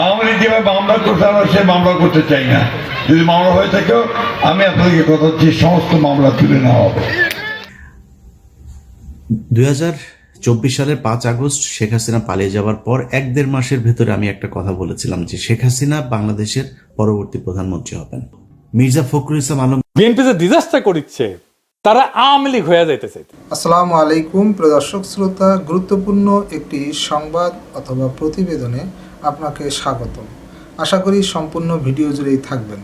আওয়ামী লীগ যেভাবে মামলা করতে আমরা সে মামলা করতে চাই না। যদি মামলা হয়ে থাকেও আমি আপনাদেরকে কথা হচ্ছে সমস্ত মামলা তুলে নেওয়া হবে। দুই চব্বিশ সালের পাঁচ আগস্ট শেখ হাসিনা পালিয়ে যাওয়ার পর এক দেড় মাসের ভেতরে আমি একটা কথা বলেছিলাম যে শেখ হাসিনা বাংলাদেশের পরবর্তী প্রধানমন্ত্রী হবেন। মির্জা ফখরুল ইসলাম আলম বিএনপি যে ডিজাস্টার করিচ্ছে তারা আওয়ামী লীগ হয়ে যাইতে চাইতে আসসালামু আলাইকুম প্রিয় দর্শক শ্রোতা গুরুত্বপূর্ণ একটি সংবাদ অথবা প্রতিবেদনে আপনাকে স্বাগতম। আশা করি সম্পূর্ণ ভিডিও জুড়েই থাকবেন।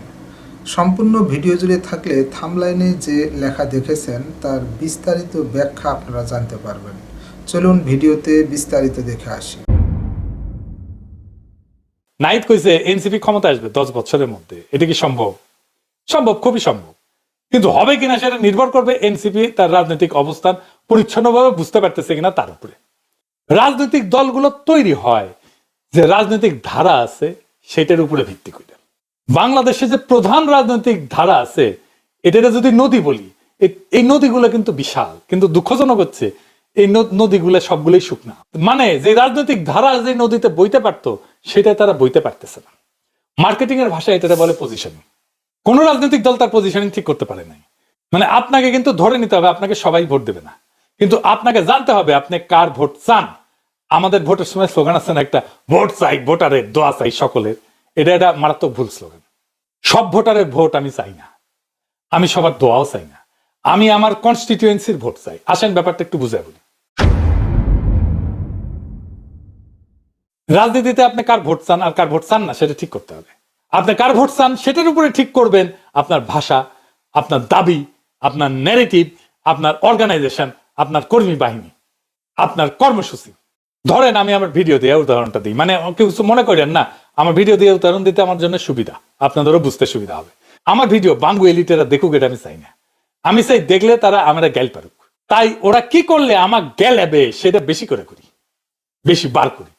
সম্পূর্ণ ভিডিও জুড়ে থাকলে থামলাইনে যে লেখা দেখেছেন তার বিস্তারিত ব্যাখ্যা আপনারা জানতে পারবেন। চলুন ভিডিওতে বিস্তারিত দেখে আসি। নাইট কইছে এনসিপি ক্ষমতা আসবে দশ বছরের মধ্যে। এটা কি সম্ভব? সম্ভব খুবই সম্ভব। কিন্তু হবে কিনা সেটা নির্ভর করবে এনসিপি, তার রাজনৈতিক অবস্থান পরিচ্ছন্নভাবে বুঝতে পারতেছে কিনা তার উপরে। রাজনৈতিক দলগুলো তৈরি হয়, যে রাজনৈতিক ধারা আছে সেটার উপরে ভিত্তি করে। বাংলাদেশে যে প্রধান রাজনৈতিক ধারা আছে এটা যদি নদী বলি এই নদীগুলো কিন্তু বিশাল, কিন্তু দুঃখজনক হচ্ছে এই নদীগুলো সবগুলোই শুকনা। মানে যে রাজনৈতিক ধারা যে নদীতে বইতে পারতো, সেটা তারা বইতে পারতেছে না। মার্কেটিং এর ভাষায় এটা বলে পজিশনিং কোন রাজনৈতিক দল তার পজিশনিং ঠিক করতে পারে নাই। মানে আপনাকে কিন্তু ধরে নিতে হবে, আপনাকে সবাই ভোট দেবে না। কিন্তু আপনাকে জানতে হবে, আপনি কার ভোট চান? আমাদের ভোটের সময় স্লোগান আছে না একটা, ভোট চাই, ভোটারের দোয়া চাই সকলের। এটা একটা মারাত্মক ভুল স্লোগান সব ভোটারের ভোট আমি চাই না। আমি সবার দোয়াও চাই না। আমি আমার কনস্টিটিউয়েন্সির ভোট চাই। আসেন ব্যাপারটা একটু বুঝে বলি। রাজনীতিতে আপনি কার ভোট চান আর কার ভোট চান না, সেটা ঠিক করতে হবে। আপনি কার ভোট চান সেটার উপরে ঠিক করবেন আপনার ভাষা, আপনার দাবি, আপনার ন্যারেটিভ আপনার অর্গানাইজেশন আপনার কর্মী বাহিনী, আপনার কর্মসূচি। ধরেন আমি আমার ভিডিও দিয়ে উদাহরণটা দিই। মানে কিছু মনে করেন না, আমার ভিডিও দিয়ে উদাহরণ দিতে আমার জন্য সুবিধা। আপনাদেরও বুঝতে সুবিধা হবে। আমার ভিডিও বাঙ্গু এলিটেরা দেখুক, এটা আমি চাই না। আমি চাই দেখলে তারা আমরা গ্যাল পারুক। তাই ওরা কি করলে আমার গ্যালাবে সেটা বেশি করে করি। বেশি বার করি।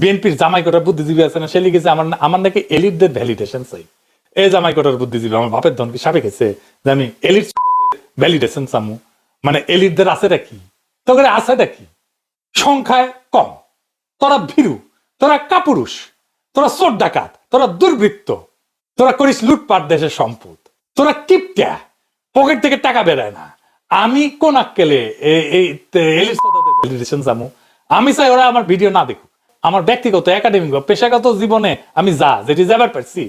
বিএনপির জামাই কোটার বুদ্ধিজীবী আছে না, সে লিখেছে, আমার আমার নাকি এলিটদের ভ্যালিডেশন চাই। এই জামাই কোটার বুদ্ধিজীবী, আমার বাপের ধনকে সাপে গেছে যে আমি এলিট ভ্যালিডেশন চামু। মানে এলিটদের আছেটা কি? তোকে আছেটা কি? সংখ্যায় কম। তোরা ভীরু, তোরা কাপুরুষ, তোরা চোর ডাকাত, তোরা দুর্বৃত্ত, তোরা করিস লুটপাট দেশের সম্পদ, তোরা কিপটা, পকেট থেকে টাকা বেরোয় না। আমি কোন আক্কেলে এই ভ্যালিডেশন জামু আমি চাই ওরা আমার ভিডিও না দেখুক। আমার ব্যক্তিগত একাডেমিক বা পেশাগত জীবনে আমি যা, যেটি যাবার পারছি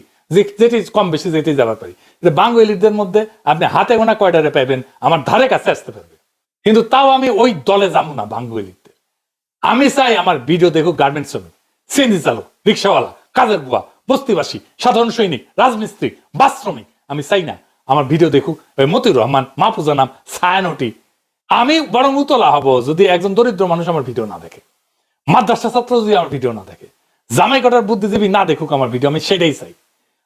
যেটি কম বেশি যেটি যাবার পারি, যে বাঙ্গুলিদের মধ্যে আপনি হাতে গোনা কয়টারে পাইবেন, আমার ধারে কাছে আসতে পারবে। কিন্তু তাও আমি ওই দলে যাব না বাঙ্গুলিতে আমি চাই আমার ভিডিও দেখুক গার্মেন্টস শ্রমিক, সিএনজি চালক, রিক্সাওয়ালা, কাজের বুয়া, বস্তিবাসী, সাধারণ সৈনিক, রাজমিস্ত্রি, বাস শ্রমিক, আমি চাই না আমার ভিডিও দেখুক ওই মতিউর রহমান, মাহফুজা নাম, ছায়ানটি। আমি বরং উতলা হব যদি একজন দরিদ্র মানুষ আমার ভিডিও না দেখে। মাদ্রাসা ছাত্র যদি আমার ভিডিও না দেখে, জামাই কটার বুদ্ধিজীবী না দেখুক আমার ভিডিও, আমি সেটাই চাই।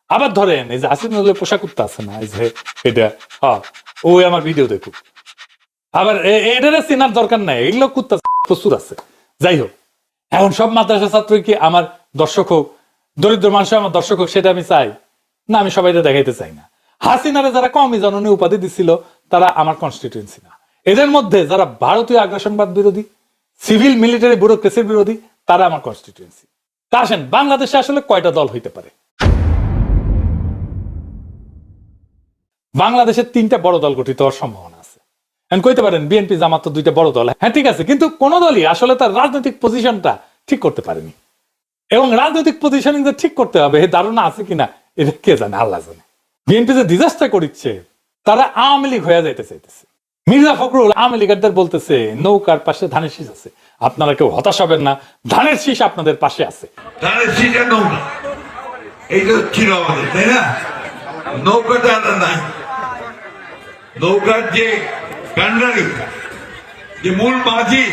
আবার ধরেন, এই যে নজরুলের পোশাক উত্তা আছে না, এই যে এটা হ্যাঁ ওই আমার ভিডিও দেখুক। আবার এটার চেনার দরকার নাই, এগুলো কুত্তা প্রচুর আছে। যাই হোক, এখন সব মাদ্রাসা ছাত্র কি আমার দর্শক হোক, দরিদ্র মানুষ আমার দর্শক হোক, সেটা আমি চাই। না, আমি সবাইটা দেখাইতে চাই না। হাসিনারে যারা কমই জননী উপাধি দিছিল, তারা আমার কনস্টিটিউয়েন্সি না। এদের মধ্যে যারা ভারতীয় আগ্রাসনবাদ বিরোধী সিভিল মিলিটারি ব্যুরোক্রেসির বিরোধী, তারা আমার কনস্টিটিউয়েন্সি তা আসেন, বাংলাদেশে আসলে কয়টা দল হইতে পারে? বাংলাদেশের তিনটা বড় দল গঠিত হওয়ার সম্ভাবনা আছে। এখন কইতে পারেন, বিএনপি, জামাত তো দুইটা বড় দল। হ্যাঁ ঠিক আছে, কিন্তু কোন দলই আসলে তার রাজনৈতিক পজিশনটা ঠিক করতে পারেনি। এবং রাজনৈতিক পজিশনিং যে ঠিক করতে হবে, এ ধারণা আছে কিনা, এটা কে জানে? আল্লাহ জানে। বিএনপি যে ডিজাস্টার করিচ্ছে, তারা আওয়ামী লীগ হয়ে যাইতে চাইতেছে। মির্জা ফখরুল আওয়ামী লীগারদের বলতেছে, নৌকার পাশে ধানের শীষ আছে। আপনারা কেউ হতাশ হবেন না, ধানের শীষ আপনাদের পাশে আছে। তাহলে সেটা নৌকা। এইটা ছিল আমাদের, তাই না? আর নাই। নৌকার যে কান্ডারি যে মূল মাঝি,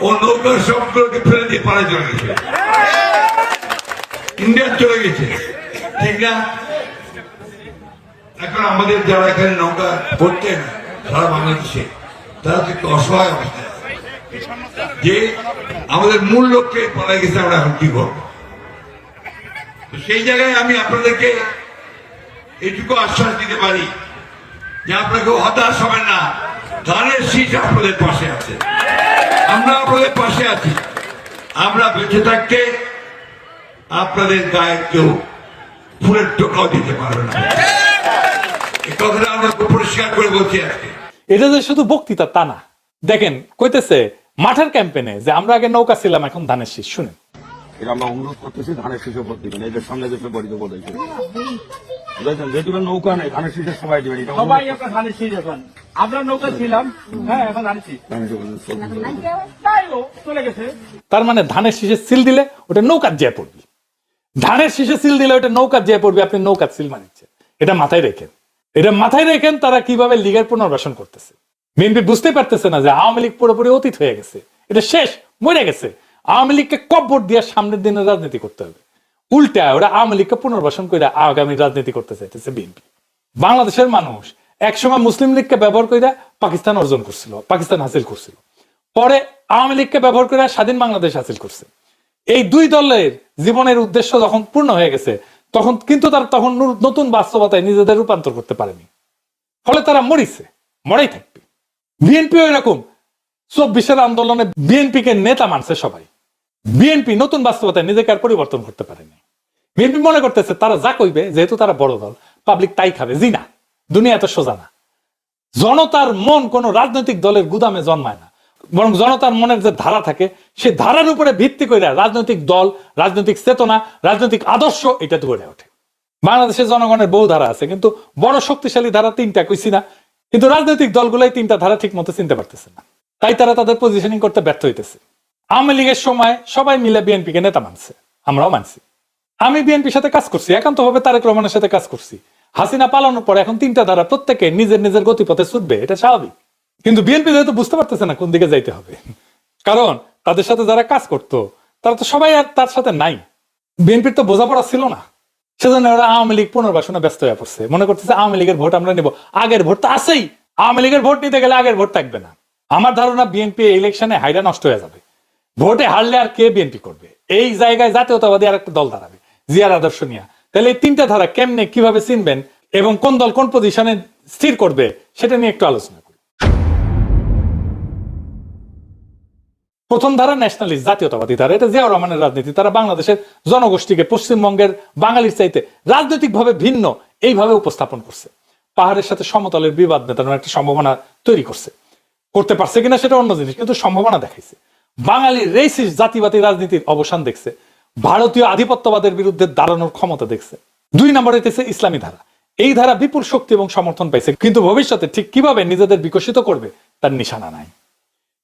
ও নৌকার সবগুলোকে ফেলে দিয়ে পাড়ে চলে গেছে। ইন্ডিয়া চলে গেছে। ঠিক না? এখন আমাদের যারা এখানে নৌকা পড়তেন সারা বাংলাদেশে। তারা তো একটু অসহায় অবস্থায় যে আমাদের মূল লক্ষ্যে পালা গেছে, আমরা এখন কি করব? সেই জায়গায় আমি আপনাদেরকে এটুকু আশ্বাস দিতে পারি যে আপনাকে হতাশ হবেন না। ধানের শীষ আপনাদের পাশে আছে। আমরা আপনাদের পাশে আছি। আমরা বেঁচে থাকতে আপনাদের গায়ে কেউ ফুলের টোকাও দিতে পারবে না। কথাটা আমরা পরিষ্কার করে বলছি আজকে। এটা যে শুধু বক্তৃতা তা না। দেখেন কইতেছে মাঠের ক্যাম্পেনে যে আমরা আগে নৌকা ছিলাম এখন ধানের শীষ শুনেন। এটা আমরা অনুরোধ করতেছি ধানের শীষে ভোট দিবেন এই যে সামনে যেহেতু নৌকা নেই ধানের শীষে সবাই দিবেন সবাই একটা ধানের শীষ এখন। আমরা নৌকা ছিলাম হ্যাঁ এখন ধানের শীষ। চলে গেছে। তার মানে ধানের শীষে সিল দিলে ওটা নৌকার যেয়ে পড়বি। ধানের শীষে সিল দিলে ওটা নৌকার যেয়ে পড়বি আপনি নৌকার সিল মানিচ্ছে এটা মাথায় রেখেন। এটা মাথায় রেখেন তারা কীভাবে লিগের পুনর্বাসন করতেছে। বিএনপি বুঝতে পারতেছে না যে আওয়ামী লীগ পুরোপুরি অতীত হয়ে গেছে। এটা শেষ, মরে গেছে। আওয়ামী লীগকে কব্বর দিয়ে সামনের দিনে রাজনীতি করতে হবে। উল্টা ওরা আওয়ামী লীগকে পুনর্বাসন করে আগামী রাজনীতি করতে চাইতেছে বিএনপি। বাংলাদেশের মানুষ একসময় মুসলিম লীগকে ব্যবহার করে পাকিস্তান অর্জন করছিল, পাকিস্তান হাসিল করছিল। পরে আওয়ামী লীগকে ব্যবহার করে স্বাধীন বাংলাদেশ হাসিল করছে। এই দুই দলের জীবনের উদ্দেশ্য যখন পূর্ণ হয়ে গেছে তখন কিন্তু তারা তখন নতুন বাস্তবতায় নিজেদের রূপান্তর করতে পারেনি। ফলে তারা মরিছে, মরাই থাকবে। বিএনপি এরকম চব্বিশের আন্দোলনে বিএনপি কে নেতা মানছে সবাই। বিএনপি নতুন বাস্তবতায় নিজেকে আর পরিবর্তন করতে পারেনি। বিএনপি মনে করতেছে, তারা যা কইবে, যেহেতু তারা বড় দল, পাবলিক তাই খাবে জি না দুনিয়া এত সোজা না। জনতার মন কোন রাজনৈতিক দলের গুদামে জন্মায় না। বরং জনতার মনের যে ধারা থাকে, সেই ধারার উপরে ভিত্তি করে রাজনৈতিক দল, রাজনৈতিক চেতনা, রাজনৈতিক আদর্শ এটা গড়ে ওঠে। বাংলাদেশের জনগণের বহু ধারা আছে, কিন্তু বড় শক্তিশালী ধারা তিনটা কইছি না। কিন্তু রাজনৈতিক দলগুলাই তিনটা ধারা ঠিক মতো চিনতে পারতেছে না। তাই তারা তাদের পজিশনিং করতে ব্যর্থ হইতেছে। আওয়ামী লীগের সময় সবাই মিলে বিএনপি কে নেতা মানছে, আমরাও মানছি। আমি বিএনপির সাথে কাজ করছি, একান্তভাবে তারেক রহমানের সাথে কাজ করছি। হাসিনা পালানোর পর এখন তিনটা ধারা প্রত্যেকে নিজের নিজের গতিপথে ছুটবে, এটা স্বাভাবিক। কিন্তু বিএনপি যেহেতু বুঝতে পারতেছে না কোন দিকে যাইতে হবে, কারণ তাদের সাথে যারা কাজ করতো, তারা তো সবাই আর তার সাথে নাই। বিএনপির তো বোঝাপড়া ছিল না। সেজন্য ওরা আওয়ামী লীগ পুনর্বাসনে ব্যস্ত হয়ে পড়ছে। মনে করতেছে আওয়ামী লীগের ভোট আমরা নেব। আগের ভোট তো আছেই। আওয়ামী লীগের ভোট নিতে গেলে আগের ভোট থাকবে না। আমার ধারণা বিএনপি ইলেকশনে হাইরা নষ্ট হয়ে যাবে। ভোটে হারলে আর কে বিএনপি করবে? এই জায়গায় জাতীয়তাবাদী আর একটা দল দাঁড়াবে, জিয়ার আদর্শ নিয়ে। তাহলে এই তিনটা ধারা কেমনে, কীভাবে চিনবেন এবং কোন দল কোন পজিশনে স্থির করবে, সেটা নিয়ে একটু আলোচনা। প্রথম ধারা ন্যাশনালিস্ট জাতীয়তাবাদী ধারা। এটা জিয়াউর রহমানের রাজনীতি। তারা বাংলাদেশের জনগোষ্ঠীকে পশ্চিমবঙ্গের বাঙালির চাইতে রাজনৈতিকভাবে ভিন্ন এইভাবে উপস্থাপন করছে। পাহাড়ের সাথে সমতলের বিবাদ মেটানোর একটা সম্ভাবনা তৈরি করছে। করতে পারছে কিনা সেটা অন্য জিনিস, কিন্তু সম্ভাবনা দেখাইছে। বাঙালির রেসিস জাতিবাদী রাজনীতির অবসান দেখছে। ভারতীয় আধিপত্যবাদের বিরুদ্ধে দাঁড়ানোর ক্ষমতা দেখছে। দুই নম্বর হইতেছে ইসলামী ধারা। এই ধারা বিপুল শক্তি এবং সমর্থন পাইছে, কিন্তু ভবিষ্যতে ঠিক কীভাবে নিজেদের বিকশিত করবে, তার নিশানা নাই।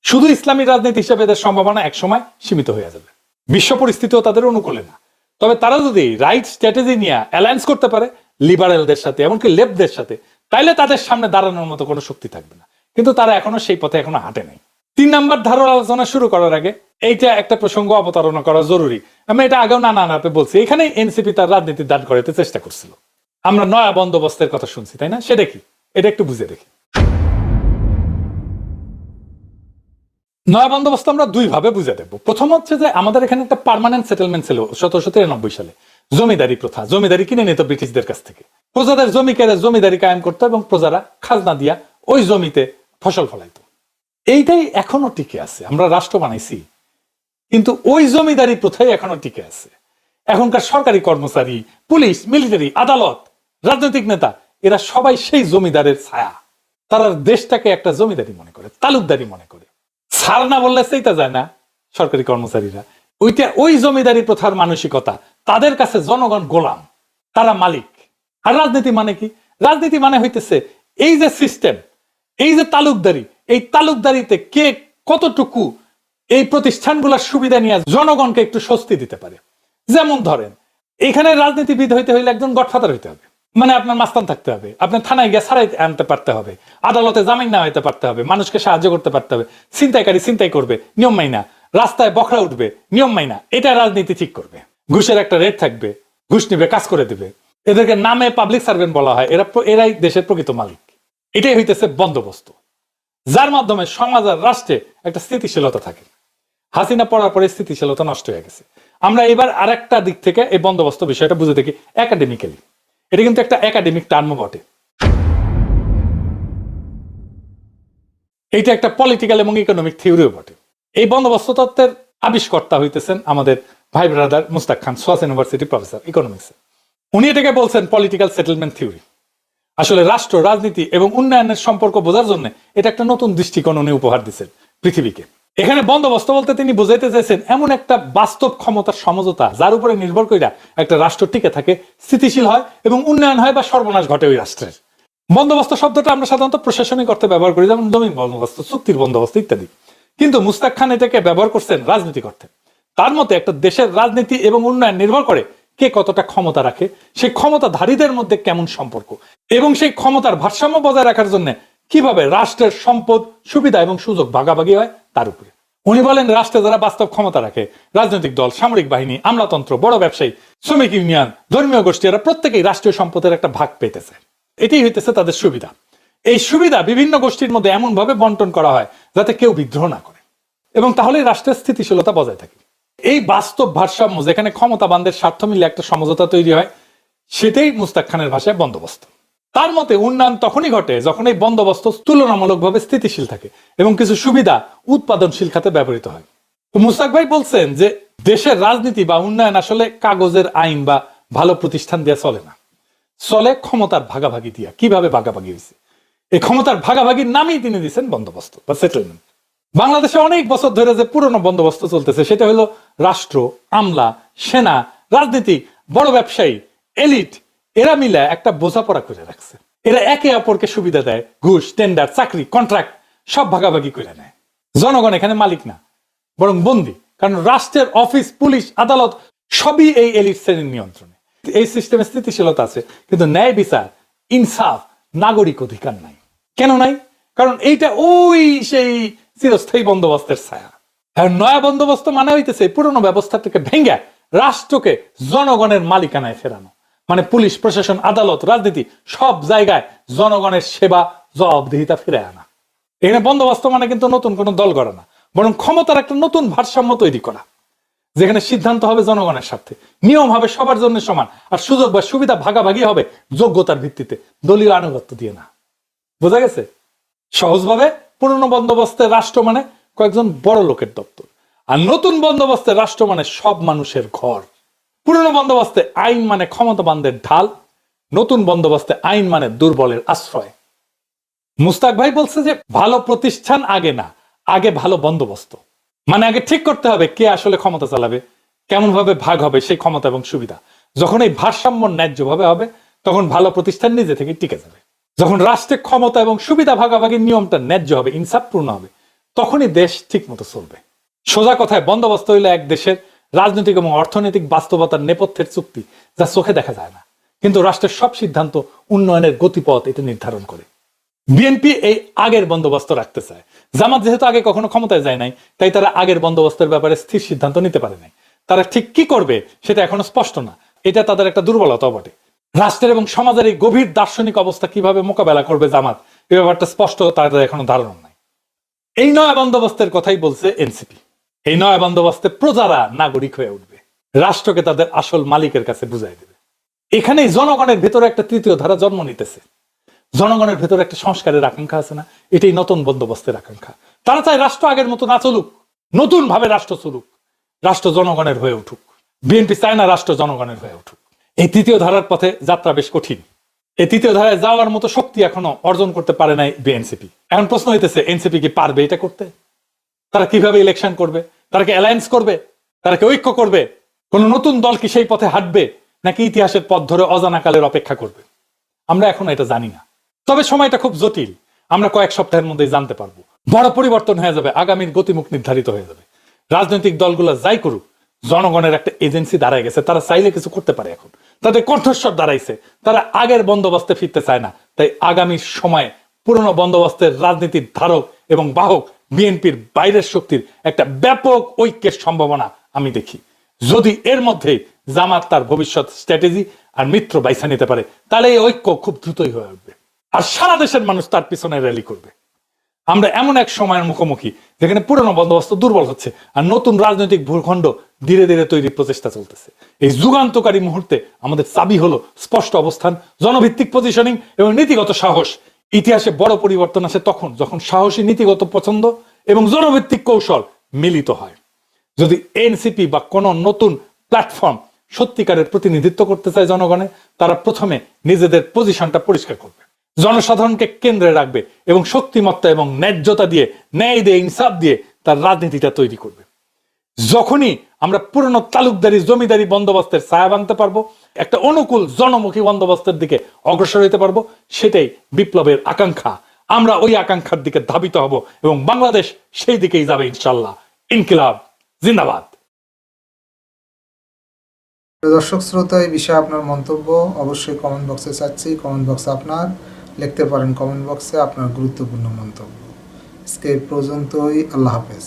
শুধু ইসলামী রাজনীতি হিসেবে এদের সম্ভাবনা একসময় সীমিত হয়ে যাবে। বিশ্ব পরিস্থিতিও তাদের অনুকূলে না। তবে তারা যদি রাইট স্ট্র্যাটেজি নিয়ে অ্যালায়েন্স করতে পারে লিবারেলদের সাথে, এমনকি লেফটদের সাথে, তাইলে তাদের সামনে দাঁড়ানোর মতো কোনো শক্তি থাকবে না। কিন্তু তারা এখনও সেই পথে এখনও হাঁটে নাই। তিন নাম্বার ধারার আলোচনা শুরু করার আগে এইটা একটা প্রসঙ্গ অবতারণা করা জরুরি। আমি এটা আগেও নানা নানাতে বলছি। এখানে এনসিপি তার রাজনীতি দাঁড় করাতে চেষ্টা করছিল। আমরা নয়া বন্দোবস্তের কথা শুনছি, তাই না? সেটা কি? এটা একটু বুঝে দেখি। নয়া বন্দোবস্ত আমরা দুই ভাবে বুঝে দেব প্রথম হচ্ছে যে আমাদের এখানে একটা পার্মানেন্ট সেটেলমেন্ট ছিল সতেরোশো তিরানব্বই সালে। জমিদারি প্রথা, জমিদারি কিনে নিত ব্রিটিশদের কাছ থেকে। প্রজাদের জমি কেড়ে জমিদারি কায়েম করতো এবং প্রজারা খাজনা দিয়া ওই জমিতে ফসল ফলাইতো। এইটাই এখনও টিকে আছে, আমরা রাষ্ট্র বানাইছি। কিন্তু ওই জমিদারি প্রথাই এখনও টিকে আছে। এখনকার সরকারি কর্মচারী, পুলিশ মিলিটারি আদালত, রাজনৈতিক নেতা, এরা সবাই সেই জমিদারের ছায়া। তারা দেশটাকে একটা জমিদারি মনে করে, তালুকদারি মনে করে। ছাড় না বললে সেইটা যায় না সরকারি কর্মচারীরা। ওইটা ওই জমিদারি প্রথার মানসিকতা, তাদের কাছে জনগণ গোলাম, তারা মালিক। আর রাজনীতি মানে কি? রাজনীতি মানে হইতেছে এই যে সিস্টেম এই যে তালুকদারি, এই তালুকদারিতে কে কতটুকু এই প্রতিষ্ঠানগুলোর সুবিধা নিয়ে জনগণকে একটু স্বস্তি দিতে পারে। যেমন ধরেন, এখানে রাজনীতিবিদ হইতে হইলে একজন গডফাদার হইতে হবে। মানে আপনার মাস্তান থাকতে হবে। আপনার থানায় গিয়ে ছাড়াই আনতে পারতে হবে। আদালতে জামিন না হইতে পারতে হবে। মানুষকে সাহায্য করতে পারতে হবে। ছিনতাইকারী ছিনতাই করবে। নিয়ম মাইনা রাস্তায় বখরা উঠবে। নিয়ম মাইনা এটা রাজনীতি ঠিক করবে। ঘুষের একটা রেট থাকবে। ঘুষ নিবে, কাজ করে দিবে। এদেরকে নামে পাবলিক সার্ভেন্ট বলা হয়। এরা এরাই দেশের প্রকৃত মালিক। এটাই হইতেছে বন্দোবস্ত। যার মাধ্যমে সমাজ আর রাষ্ট্রে একটা স্থিতিশীলতা থাকে। হাসিনা পড়ার পরে স্থিতিশীলতা নষ্ট হয়ে গেছে। আমরা এবার আরেকটা দিক থেকে এই বন্দোবস্ত বিষয়টা বুঝে দেখি একাডেমিক্যালি এটা কিন্তু একটা একাডেমিক টার্ম বটে। এইটা একটা পলিটিক্যাল এবং ইকোনমিক থিওরিও বটে। এই বন্দোবস্ত তত্ত্বের আবিষ্কর্তা হইতেছেন আমাদের ভাই brother Mushtaq Khan SOAS university professor economics উনি এটাকে বলছেন পলিটিক্যাল সেটেলমেন্ট থিওরি আসলে রাষ্ট্র, রাজনীতি এবং উন্নয়নের সম্পর্ক বোঝার জন্য এটা একটা নতুন দৃষ্টিকোণ উনি উপহার দিচ্ছেন পৃথিবীকে। এখানে বন্দোবস্ত বলতে তিনি বুঝাইতে চাইছেন এমন একটা বাস্তব ক্ষমতার সমঝোতা, যার উপরে নির্ভর কইরা একটা রাষ্ট্র টিকে থাকে, স্থিতিশীল হয় এবং উন্নয়ন হয় বা সর্বনাশ ঘটে ওই রাষ্ট্রের। বন্দোবস্ত শব্দটা আমরা সাধারণত প্রশাসনিক অর্থে ব্যবহার করি, যেমন জমির বন্দোবস্ত, চুক্তির বন্দোবস্ত ইত্যাদি। কিন্তু মুস্তাক খান এটাকে ব্যবহার করছেন রাজনৈতিক অর্থে। তার মতে একটা দেশের রাজনীতি এবং উন্নয়ন নির্ভর করে কে কতটা ক্ষমতা রাখে, সেই ক্ষমতাধারীদের মধ্যে কেমন সম্পর্ক, এবং সেই ক্ষমতার ভারসাম্য বজায় রাখার জন্য কীভাবে রাষ্ট্রের সম্পদ, সুবিধা এবং সুযোগ ভাগাভাগি হয় তার উপরে। উনি বলেন, রাষ্ট্রে যারা বাস্তব ক্ষমতা রাখে, রাজনৈতিক দল, সামরিক বাহিনী, আমলাতন্ত্র, বড় ব্যবসায়ী, শ্রমিক ইউনিয়ন, ধর্মীয় গোষ্ঠী, এরা প্রত্যেকেই রাষ্ট্রীয় সম্পদের একটা ভাগ পেতেছে। এটাই হইতেছে তাদের সুবিধা। এই সুবিধা বিভিন্ন গোষ্ঠীর মধ্যে এমন ভাবে বন্টন করা হয় যাতে কেউ বিদ্রোহ না করে। এবং তাহলে রাষ্ট্রের স্থিতিশীলতা বজায় থাকে। এই বাস্তব ভারসাম্য যেখানে ক্ষমতাবানদের স্বার্থ মিলে একটা সমঝোতা তৈরি হয়, সেটাই মুস্তাক খানের ভাষায় বন্দোবস্ত। তার মতে উন্নয়ন তখনই ঘটে যখন এই বন্দোবস্ত তুলনামূলকভাবে স্থিতিশীল থাকে এবং কিছু সুবিধা উৎপাদনশীল খাতে ব্যবহৃত হয়। তো মুস্তাক ভাই বলছেন যে দেশের রাজনীতি বা উন্নয়ন আসলে কাগজের আইন বা ভালো প্রতিষ্ঠান দিয়ে চলে না। চলে ক্ষমতার ভাগাভাগি দিয়া। কীভাবে ভাগাভাগি হয়েছে? এই ক্ষমতার ভাগাভাগির নামেই তিনি দিচ্ছেন বন্দোবস্ত বা সেটেলমেন্ট বাংলাদেশে অনেক বছর ধরে যে পুরনো বন্দোবস্ত চলতেছে, সেটা হলো রাষ্ট্র, আমলা, সেনা, রাজনীতি, বড় ব্যবসায়ী এলিট এরা মিলে একটা বোঝাপড়া করে রাখছে। এরা একে অপরকে সুবিধা দেয়, ঘুষ টেন্ডার চাকরি কন্ট্রাক্ট সব ভাগাভাগি করে নেয়। জনগণ এখানে মালিক না, বরং বন্দী। কারণ রাষ্ট্রের অফিস, পুলিশ, আদালত সবই এই এলিট শ্রেণির নিয়ন্ত্রণে। এই সিস্টেমে স্থিতিশীলতা আছে, কিন্তু ন্যায় বিচার, ইনসাফ, নাগরিক অধিকার নাই। কেন নাই? কারণ এইটা ওই সেই চিরস্থায়ী বন্দোবস্তের ছায়া। আর নয়া বন্দোবস্ত মানে হইতেছে, পুরনো ব্যবস্থাটাকে ভেঙ্গে রাষ্ট্রকে জনগণের মালিকানায় ফেরানো। মানে পুলিশ, প্রশাসন, আদালত, রাজনীতি, সব জায়গায় জনগণের সেবা, জবাবদিহিতা ফিরে আনা। এখানে বন্দোবস্ত মানে কিন্তু নতুন কোনো দল গড়া না, বরং ক্ষমতার একটা নতুন ভারসাম্য তৈরি করা, যেখানে সিদ্ধান্ত হবে জনগণের স্বার্থে। নিয়ম হবে সবার জন্য সমান, আর সুযোগ বা সুবিধা ভাগাভাগি হবে যোগ্যতার ভিত্তিতে, দলীয় আনুগত্য দিয়ে না। বোঝা গেছে? সহজভাবে পুরনো বন্দোবস্তে রাষ্ট্র মানে কয়েকজন বড় লোকের দপ্তর, আর নতুন বন্দোবস্তে রাষ্ট্র মানে সব মানুষের ঘর। পুরনো বন্দোবস্তে আইন মানে ক্ষমতাবানদের ঢাল, নতুন বন্দোবস্তে আইন মানে দুর্বলের আশ্রয়। মুস্তাক ভাই বলছে যে, ভালো প্রতিষ্ঠান আগে না, আগে ভালো বন্দোবস্ত। মানে আগে ঠিক করতে হবে কে আসলে ক্ষমতা চালাবে কেমন ভাবে ভাগ হবে সেই ক্ষমতা এবং সুবিধা। যখন এই ভারসাম্য ন্যায্যভাবে হবে, তখন ভালো প্রতিষ্ঠান নিজে থেকে টিকে যাবে। যখন রাষ্ট্রের ক্ষমতা এবং সুবিধা ভাগাভাগির নিয়মটা ন্যায্য হবে, ইনসাফপূর্ণ হবে, তখনই দেশ ঠিক মতো চলবে। সোজা কথায় বন্দোবস্ত হইলে এক দেশের রাজনৈতিক এবং অর্থনৈতিক বাস্তবতার নেপথ্যের চুক্তি যা চোখে দেখা যায় না। কিন্তু রাষ্ট্রের সব সিদ্ধান্ত উন্নয়নের গতিপথ এটা নির্ধারণ করে। বিএনপি এই আগের বন্দোবস্ত রাখতে চায়। জামাত যেহেতু আগে কখনো ক্ষমতায় যায় নাই, তাই তারা আগের বন্দোবস্তের ব্যাপারে স্থির সিদ্ধান্ত নিতে পারে নাই। তারা ঠিক কি করবে সেটা এখনও স্পষ্ট না। এটা তাদের একটা দুর্বলতা বটে। রাষ্ট্রের এবং সমাজের এই গভীর দার্শনিক অবস্থা কীভাবে মোকাবেলা করবে জামাত এই ব্যাপারটা স্পষ্ট তাদের এখনও ধারণা নাই। এই নয়া বন্দোবস্তের কথাই বলছে এনসিপি এই নয়া বন্দোবস্তে প্রজারা নাগরিক হয়ে উঠবে। রাষ্ট্রকে তাদের আসল মালিকের কাছে বুঝাই দেবে। এখানেই জনগণের ভেতরে একটা তৃতীয় ধারা জন্ম নিতেছে। জনগণের ভেতরে একটা সংস্কারের আকাঙ্ক্ষা আছে না? এটাই নতুন বন্দোবস্তের আকাঙ্ক্ষা। তারা চায় রাষ্ট্র আগের মতো না চলুক নতুন ভাবে রাষ্ট্র চলুক, রাষ্ট্র জনগণের হয়ে উঠুক। বিএনপি চায় না রাষ্ট্র জনগণের হয়ে উঠুক। এই তৃতীয় ধারার পথে যাত্রা বেশ কঠিন। এই তৃতীয় ধারায় যাওয়ার মতো শক্তি এখনও অর্জন করতে পারে নাই বিএনসিপি। এখন প্রশ্ন হইতেছে, এনসিপি কি পারবে এটা করতে? তারা কীভাবে ইলেকশন করবে? তারা কি অ্যালায়েন্স করবে তারা কি ঐক্য করবে। কোন নতুন দল কি সেই পথে হাঁটবে, নাকি ইতিহাসের পথ ধরে অজানা কালের অপেক্ষা করবে? আমরা এখন এটা জানি না। তবে সময়টা খুব জটিল। আমরা কয়েক সপ্তাহের মধ্যে জানতে পারব। বড় পরিবর্তন হয়ে যাবে, আগামীর গতিমুখ নির্ধারিত হয়ে যাবে। রাজনৈতিক দলগুলো যাই করুক, জনগণের একটা এজেন্সি দাঁড়ায় গেছে, তারা চাইলে কিছু করতে পারে এখন। তাদের কণ্ঠস্বর দাঁড়াইছে। তারা আগের বন্দোবস্তে ফিরতে চায় না। তাই আগামী সময়ে পুরনো বন্দোবস্তের রাজনীতির ধারক এবং বাহক বিএনপির বাইরের শক্তির একটা ব্যাপক ঐক্যের সম্ভাবনা আমি দেখি। যদি এর মধ্যে জামাত তার ভবিষ্যৎ স্ট্র্যাটেজি আর মিত্র বাইসা নিতে পারে, তাহলে এই ঐক্য খুব দ্রুতই হয়ে উঠবে। আর সারা দেশের মানুষ তার পিছনে র্যালি করবে। আমরা এমন এক সময়ের মুখোমুখি, যেখানে পুরনো বন্দোবস্ত দুর্বল হচ্ছে আর নতুন রাজনৈতিক ভূখণ্ড ধীরে ধীরে তৈরির প্রচেষ্টা চলতেছে। এই যুগান্তকারী মুহূর্তে আমাদের চাবি হলো স্পষ্ট অবস্থান, জনভিত্তিক পজিশনিং এবং নীতিগত সাহস। ইতিহাসে বড় পরিবর্তন আসে তখন, যখন সাহসী, নীতিগত পছন্দ এবং জনভিত্তিক কৌশল মিলিত হয়। যদি এনসিপি বা কোনো নতুন প্ল্যাটফর্ম সত্যিকারের প্রতিনিধিত্ব করতে চায় জনগণে, তারা প্রথমে নিজেদের পজিশনটা পরিষ্কার করবে। জনসাধারণকে কেন্দ্রে রাখবে এবং শক্তিমত্তা এবং ন্যায্যতা দিয়ে, ন্যায় দিয়ে, ইনসাফ দিয়ে তার রাজনীতিটা তৈরি করবে। যখনই আমরা পুরনো তালুকদারি, জমিদারি বন্দোবস্তের ছায়া ভাঙতে পারব, একটা অনুকূল জনমুখী বন্দোবস্তের দিকে অগ্রসর হতে পারব, সেটাই বিপ্লবের আকাঙ্ক্ষা। আমরা ওই আকাঙ্ক্ষার দিকে ধাবিত হব এবং বাংলাদেশ সেই দিকেই যাবে ইনশাল্লাহ ইনকিলাব, জিন্দাবাদ। দর্শক, শ্রোতা, এই বিষয়ে আপনার মন্তব্য অবশ্যই কমেন্ট বক্সে চাচ্ছি। কমেন্ট বক্সে আপনার, লিখতে পারেন কমেন্ট বক্সে আপনার গুরুত্বপূর্ণ মন্তব্য। আজকে পর্যন্তই, আল্লাহ হাফেজ।